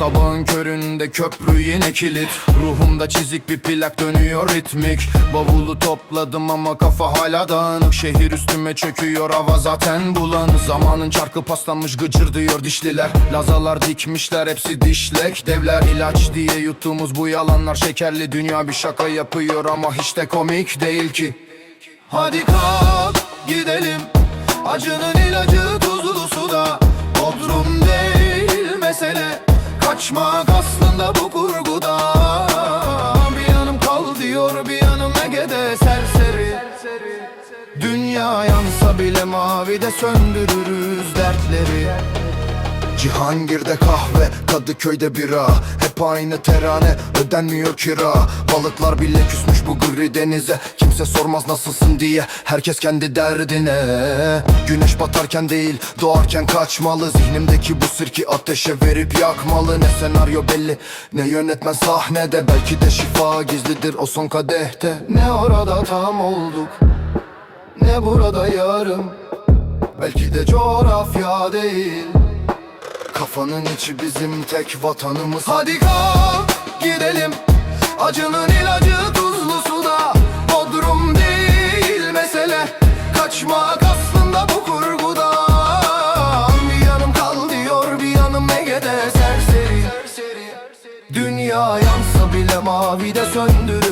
Sabahın köründe köprü yine kilit. Ruhumda çizik bir plak dönüyor ritmik. Bavulu topladım ama kafa hala dağınık. Şehir üstüme çöküyor hava zaten bulanık. Zamanın çarkı paslanmış gıcır diyor dişliler. Lazalar dikmişler hepsi dişlek Devler. İlaç diye yuttuğumuz bu yalanlar Şekerli. Dünya bir şaka yapıyor ama hiç de komik değil ki. Hadi kalk Kaçmak aslında bu kurguda. Bir yanım kal diyor bir yanım Ege'de. Serseri. Dünya yansa bile mavide söndürürüz dertleri Cihangir'de kahve, Kadıköy'de bira. Hep aynı terane, ödenmiyor kira. Balıklar bile küsmüş bu gri denize. Kimse sormaz nasılsın diye Herkes kendi derdine. Güneş batarken değil, doğarken kaçmalı. Zihnimdeki bu sirki ateşe verip yakmalı. Ne senaryo belli, ne yönetmen sahnede. Belki de şifa gizlidir o son kadehte. Ne orada tam olduk Ne burada yarım. Belki de coğrafya değil Kafanın içi bizim tek vatanımız. Hadi kalk gidelim. Acının ilacı tuzlu suda. Bodrum değil mesele. Kaçmak aslında bu kurgudan Bir yanım kal diyor bir yanım Ege'de. Serseri Dünya yansa bile mavide söndürür